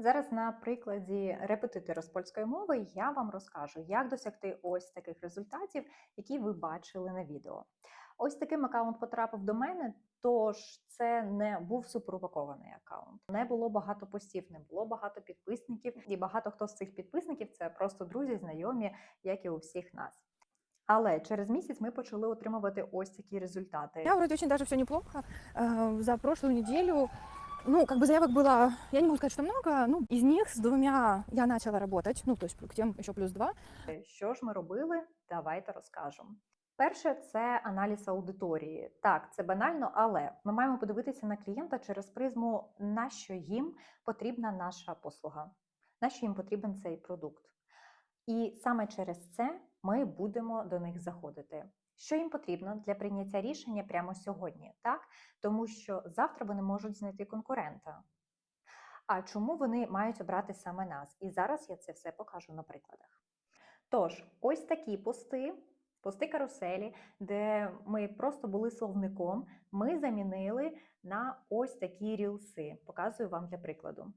Зараз на прикладі репетитора з польської мови я вам розкажу, як досягти ось таких результатів, які ви бачили на відео. Ось таким аккаунт потрапив до мене, тож це не був суперупакований аккаунт. Не було багато постів, не було багато підписників, і багато хто з цих підписників це просто друзі, знайомі, як і у всіх нас. Але через місяць ми почали отримувати ось такі результати. Меня вроде очень даже все неплохо. Э, За прошлую неделю, ну, как бы заявок было, я не могу сказать, что много, ну, из них с двумя я начала работать, ну, то есть к тем еще плюс два. Що ж ми робили? Давайте розкажемо. Перше це аналіз аудиторії. Так, це банально, але ми маємо подивитися на клієнта через призму, на що їм потрібна наша послуга, на що їм потрібен цей продукт. І саме через це ми будемо до них заходити. Що їм потрібно для прийняття рішення прямо сьогодні, так? Тому що завтра вони можуть знайти конкурента. А чому вони мають обрати саме нас? І зараз я це все покажу на прикладах. Тож, ось такі пости, пости каруселі, де ми просто були словником, ми замінили на ось такі рілси. Показую вам для прикладу.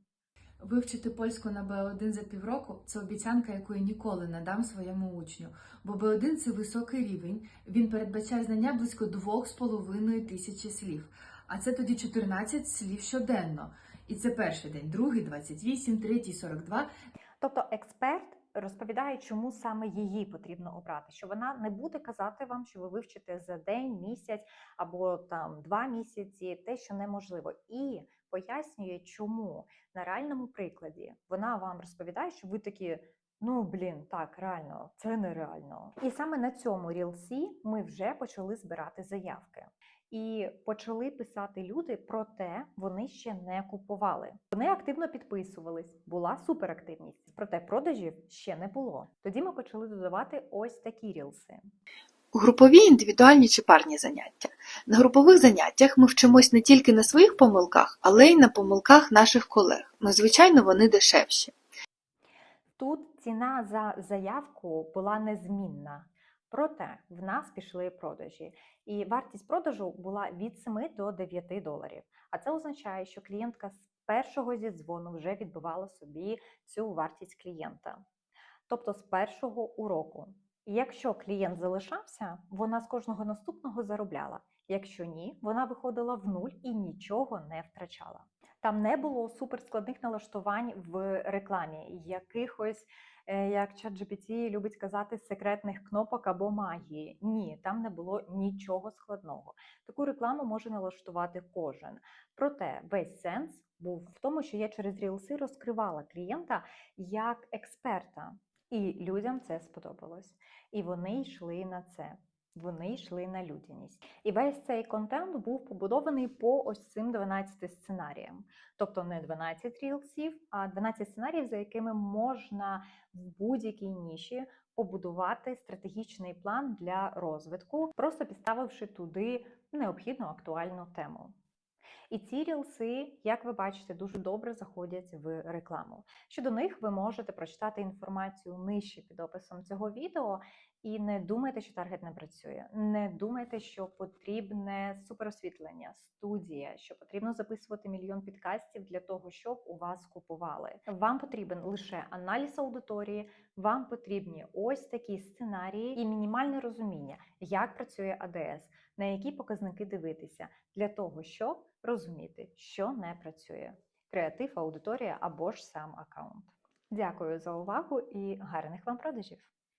Вивчити польську на Б1 за півроку це обіцянка, яку я ніколи не дам своєму учню. Бо Б1 це високий рівень, він передбачає знання близько 2,5 тисячі слів. А це тоді 14 слів щоденно. І це перший день, другий 28, третій 42. Тобто експерт розповідає, чому саме її потрібно обрати, що вона не буде казати вам, що ви вивчите за день, місяць або там два місяці, те, що неможливо, і пояснює, чому на реальному прикладі вона вам розповідає, що ви такі. Ну, блін, так, реально, це нереально. І саме на цьому рілсі ми вже почали збирати заявки. І почали писати люди, проте вони ще не купували. Вони активно підписувались, була суперактивність, проте продажів ще не було. Тоді ми почали додавати ось такі рілси. Групові, індивідуальні чи парні заняття. На групових заняттях ми вчимось не тільки на своїх помилках, але й на помилках наших колег. Ну, звичайно, вони дешевші. Тут ціна за заявку була незмінна. Проте в нас пішли продажі, і вартість продажу була від 7 до 9 доларів. А це означає, що клієнтка з першого зі дзвону вже відбивала собі цю вартість клієнта, тобто з першого уроку. Якщо клієнт залишався, вона з кожного наступного заробляла. Якщо ні, вона виходила в нуль і нічого не втрачала. Там не було суперскладних налаштувань в рекламі, якихось, як ChatGPT любить казати, секретних кнопок або магії. Ні, там не було нічого складного. Таку рекламу може налаштувати кожен. Проте весь сенс був в тому, що я через рілси розкривала клієнта як експерта, і людям це сподобалось. І вони йшли на це. Вони йшли на людяність. І весь цей контент був побудований по ось цим 12 сценаріям. Тобто не 12 рілсів, а 12 сценаріїв, за якими можна в будь-якій ніші побудувати стратегічний план для розвитку, просто підставивши туди необхідну актуальну тему. І ці рілси, як ви бачите, дуже добре заходять в рекламу. Щодо них ви можете прочитати інформацію нижче під описом цього відео. І не думайте, що таргет не працює. Не думайте, що потрібне суперосвітлення, студія, що потрібно записувати мільйон підкастів для того, щоб у вас купували. Вам потрібен лише аналіз аудиторії, вам потрібні ось такі сценарії і мінімальне розуміння, як працює АДС, на які показники дивитися, для того, щоб розуміти, що не працює. Креатив, аудиторія або ж сам аккаунт. Дякую за увагу і гарних вам продажів!